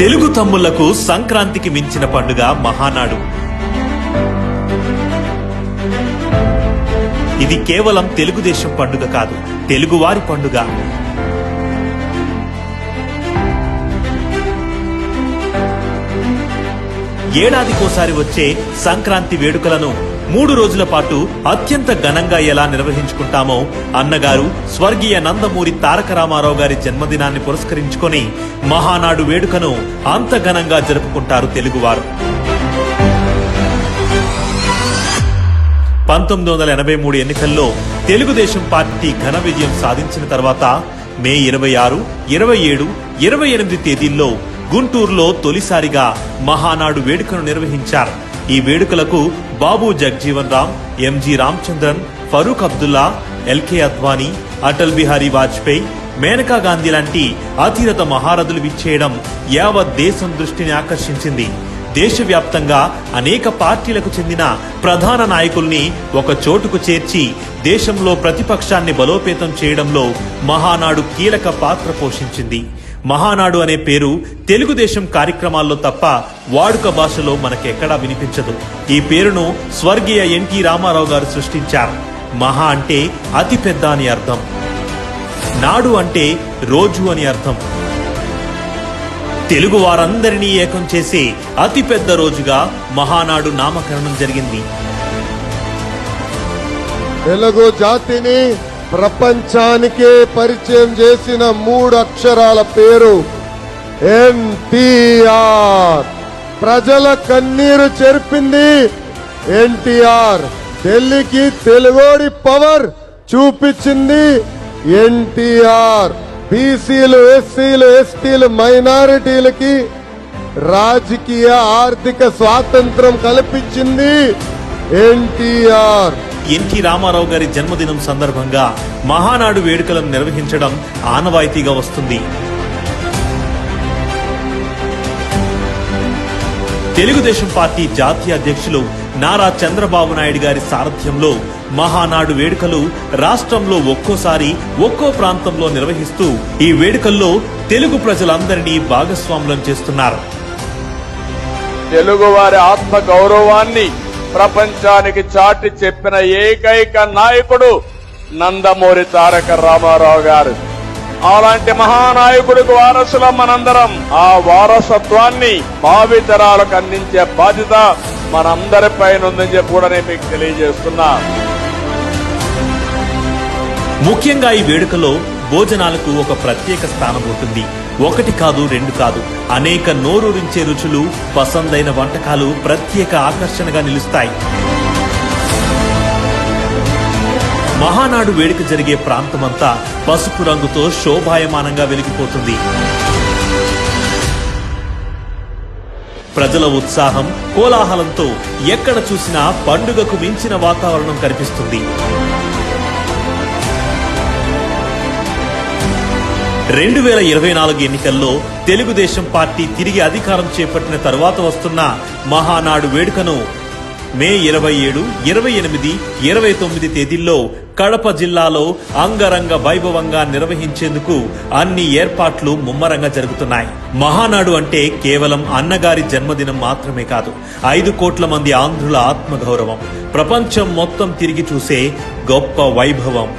తెలుగు తమ్ముళ్ళకు సంక్రాంతికి మించిన పండుగ మహానాడు. ఇది కేవలం తెలుగుదేశం పండుగ కాదు తెలుగువారి పండుగ. ఏడాదికోసారి వచ్చే సంక్రాంతి వేడుకలను మూడు రోజుల పాటు అత్యంత ఘనంగా ఎలా నిర్వహించుకుంటామో అన్నగారు స్వర్గీయ నందమూరి తారక రామారావు గారి జన్మదినాన్ని పురస్కరించుకొని మహానాడు వేడుకను అంత ఘనంగా జరుపుకుంటారు తెలుగువారు. పంతొమ్మిది వందల ఎనభై మూడు ఎన్నికల్లో తెలుగుదేశం పార్టీ ఘన విజయం సాధించిన తర్వాత మే ఇరవై ఆరు ఇరవై ఏడు ఇరవై ఎనిమిది తేదీల్లో గుంటూరులో తొలిసారిగా మహానాడు వేడుకను నిర్వహించారు. ఈ వేడుకలకు బాబు జగ్జీవన్ రామ్ ఎంజి రామచంద్రన్ ఫరూక్ అబ్దుల్లా ఎల్కే అద్వానీ అటల్ బిహారీ వాజ్పేయి మేనకా గాంధీ లాంటి అతిరథ మహారథులు విచ్చేయడం యావత్ దేశం దృష్టిని ఆకర్షించింది. దేశవ్యాప్తంగా అనేక పార్టీలకు చెందిన ప్రధాన నాయకుల్ని ఒక చోటుకు చేర్చి దేశంలో ప్రతిపక్షాన్ని బలోపేతం చేయడంలో మహానాడు కీలక పాత్ర పోషించింది. మహానాడు అనే పేరు తెలుగుదేశం కార్యక్రమాల్లో తప్ప వాడుక భాషలో మనకెక్కడా వినిపించదు. ఈ పేరును స్వర్గీయ ఎన్టీ రామారావు గారు సృష్టించారు. మహా అంటే అతి పెద్ద అని అర్థం. నాడు అంటే రోజు అని అర్థం. తెలుగు వారందరినీ ఏకం చేసే అతి పెద్ద రోజుగా మహానాడు నామకరణం జరిగింది. తెలుగు జాతిని ప్రపంచానికే పరిచయం చేసిన మూడు అక్షరాల పేరు ఎన్టీఆర్. ప్రజల కన్నీరు చెరిపింది ఎన్టీఆర్. ఢిల్లీకి తెలుగోడి పవర్ చూపించింది ఎన్టీఆర్. బీసీలు ఎస్సీలు ఎస్టీలు మైనారిటీలకి రాజకీయ ఆర్థిక స్వాతంత్రం కల్పించింది ఎన్టీఆర్. ఎన్టీ రామారావు గారి జన్మదినం సందర్భంగా మహానాడు వేడుకలను నిర్వహించడం ఆనవాయితీగా వస్తుంది. తెలుగుదేశం పార్టీ జాతీయ అధ్యక్షులు నారా చంద్రబాబు నాయుడు గారి సారథ్యంలో మహానాడు వేడుకలు రాష్ట్రంలో ఒక్కోసారి ఒక్కో ప్రాంతంలో నిర్వహిస్తూ ఈ వేడుకల్లో తెలుగు ప్రజలందరినీ భాగస్వాములం చేస్తున్నారు. తెలుగు వారి ఆత్మ గౌరవాన్ని ప్రపంచానికి చాటి చెప్పిన ఏకైక నాయకుడు నందమూరి తారక రామారావు గారు. అలాంటి మహానాయకుడికి వారసులం మనందరం ఆ వారసత్వాన్ని భావితరాలకు అందించే బాధ్యత మనందరిపైన ఉందని చెప్పి కూడా నేను మీకు తెలియజేస్తున్నా. ముఖ్యంగా ఈ వేడుకలో భోజనాలకు ఒక ప్రత్యేక స్థానం ఉంటుంది. ఒకటి కాదు రెండు కాదు. అనేక నోరూరించే రుచులు పసందైన వంటకాలు ప్రత్యేక ఆకర్షణగా నిలుస్తాయి. మహానాడు వేడుక జరిగే ప్రాంతమంతా పసుపు రంగుతో శోభాయమానంగా వెలిగిపోతుంది. ప్రజల ఉత్సాహం కోలాహలంతో ఎక్కడ చూసినా పండుగకు మించిన వాతావరణం కనిపిస్తుంది. రెండు వేల ఇరవై నాలుగు ఎన్నికల్లో తెలుగుదేశం పార్టీ తిరిగి అధికారం చేపట్టిన తరువాత వస్తున్న మహానాడు వేడుకను మే ఇరవై ఏడు ఇరవై ఎనిమిది ఇరవై తొమ్మిది తేదీల్లో కడప జిల్లాలో అంగరంగ వైభవంగా నిర్వహించేందుకు అన్ని ఏర్పాట్లు ముమ్మరంగా జరుగుతున్నాయి. మహానాడు అంటే కేవలం అన్నగారి జన్మదినం మాత్రమే కాదు ఐదు కోట్ల మంది ఆంధ్రుల ఆత్మగౌరవం. ప్రపంచం మొత్తం తిరిగి చూసే గొప్ప వైభవం.